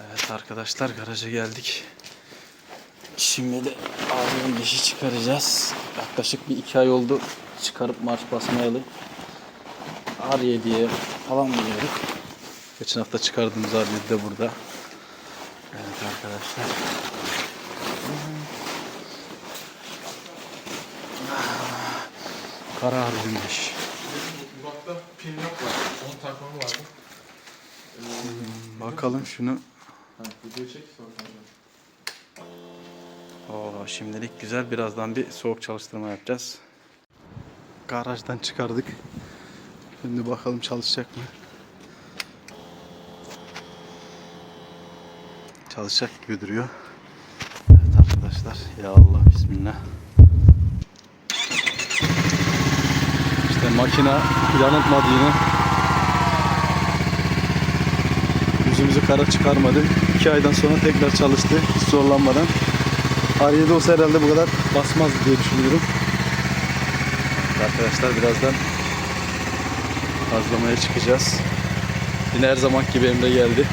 Evet arkadaşlar garaja geldik. Şimdi de ağrıyan dişi çıkaracağız. Yaklaşık bir iki ay oldu çıkarıp marş basmayalı. Ağrıya diye falan biliyorduk. Geçen hafta çıkardığımız ağrıyı de burada. Evet arkadaşlar. Kara ağrıyan diş. Uzakta pin yok var. Onu takmam lazım. Bakalım şunu. Ha. Oo, şimdilik güzel. Birazdan bir soğuk çalıştırma yapacağız. Garajdan çıkardık. Şimdi bakalım çalışacak mı? Çalışacak gibi duruyor. Evet arkadaşlar. Ya Allah bismillah. İşte makine yanıltmadı yine. Yüzümüzü kara çıkarmadı. İki aydan sonra tekrar çalıştı. Hiç zorlanmadan. Ariye'de olsa herhalde bu kadar basmaz diye düşünüyorum. Arkadaşlar birazdan gazlamaya çıkacağız. Yine her zaman gibi Emre geldi.